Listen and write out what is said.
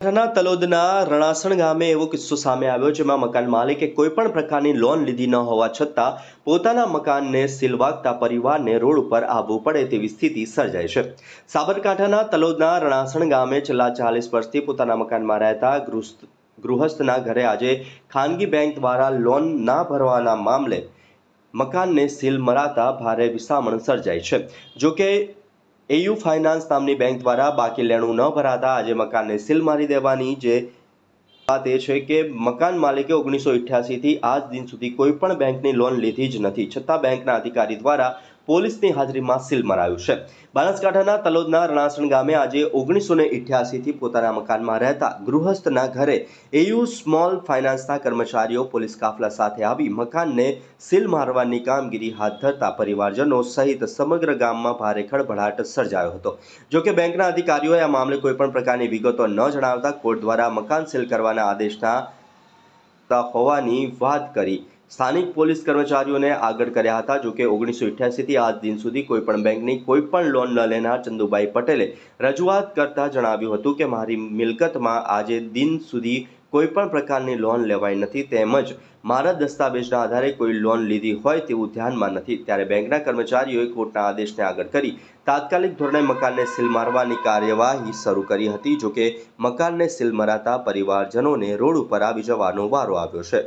બનાસકાંઠાના તલોદના રણાસણ ગામે એવો કિસ્સો સામે આવ્યો જેમાં મકાન માલિકે કોઈ પણ પ્રકારની લોન લીધી ન હોવા છતાં પોતાના મકાનને સીલ વાગતા પરિવારને રોડ ઉપર આવવું પડે તેવી સ્થિતિ સર્જાઈ છે. સાબરકાંઠાના તલોદના રણાસણ ગામે છેલ્લા ચાલીસ વર્ષથી પોતાના મકાનમાં રહેતા ગૃહસ્થ ગૃહસ્થના ઘરે આજે ખાનગી બેંક દ્વારા લોન ના ભરવાના મામલે મકાનને સીલ મરાતા ભારે વિસામણ સર્જાઈ છે. જોકે એયુ ફાઇનાન્સ નામની બેંક દ્વારા બાકી લેણું ન ભરાતા આજે મકાનને સીલ મારી દેવાની જે વાત એ છે કે મકાન માલિકે ઓગણીસો થી આજ દિન સુધી કોઈ પણ બેંકની લોન લીધી જ નથી. છતાં બેંકના અધિકારી દ્વારા પોલીસની હાજરીમાં સીલ મરાયું છે. બનાસકાંઠાના તલોદના રણાસણ ગામે આજે ઓગણીસો ને ઇઠ્યાસીથી પોતાના મકાનમાં રહેતા ગૃહસ્થના ઘરે એયુ સ્મોલ ફાઇનાન્સના કર્મચારીઓ પોલીસ કાફલા સાથે આવી મકાનને સીલ મારવાની કામગીરી હાથ ધરતા પરિવારજનો સહિત સમગ્ર ગામમાં ભારે ખળભળાટ સર્જાયો હતો. જોકે બેંકના અધિકારીઓએ આ મામલે કોઈપણ પ્રકારની વિગતો ન જણાવતા કોર્ટ દ્વારા મકાન સીલ કરવાના આદેશના તા હોવાની વાત કરી. સ્થાનિક પોલીસ કર્મચારીઓને આગળ કર્યા હતા જોકે ઓગણીસો થી આજ દિન સુધી કોઈ પણ બેંકની કોઈ પણ લોન ન લેનાર ચંદુભાઈ પટેલે રજૂઆત કરતા જણાવ્યું હતું કે, મારી મિલકતમાં આજે દિન સુધી કોઈ પણ પ્રકારની લોન લેવાઈ નથી તેમજ મારા દસ્તાવેજના આધારે કોઈ લોન લીધી હોય તેવું ધ્યાનમાં નથી. ત્યારે બેંકના કર્મચારીઓએ કોર્ટના આદેશને આગળ કરી તાત્કાલિક ધોરણે મકાનને સીલ મારવાની કાર્યવાહી શરૂ કરી હતી, જોકે મકાનને સીલ મરાતા પરિવારજનોને રોડ ઉપર આવી જવાનો વારો આવ્યો છે.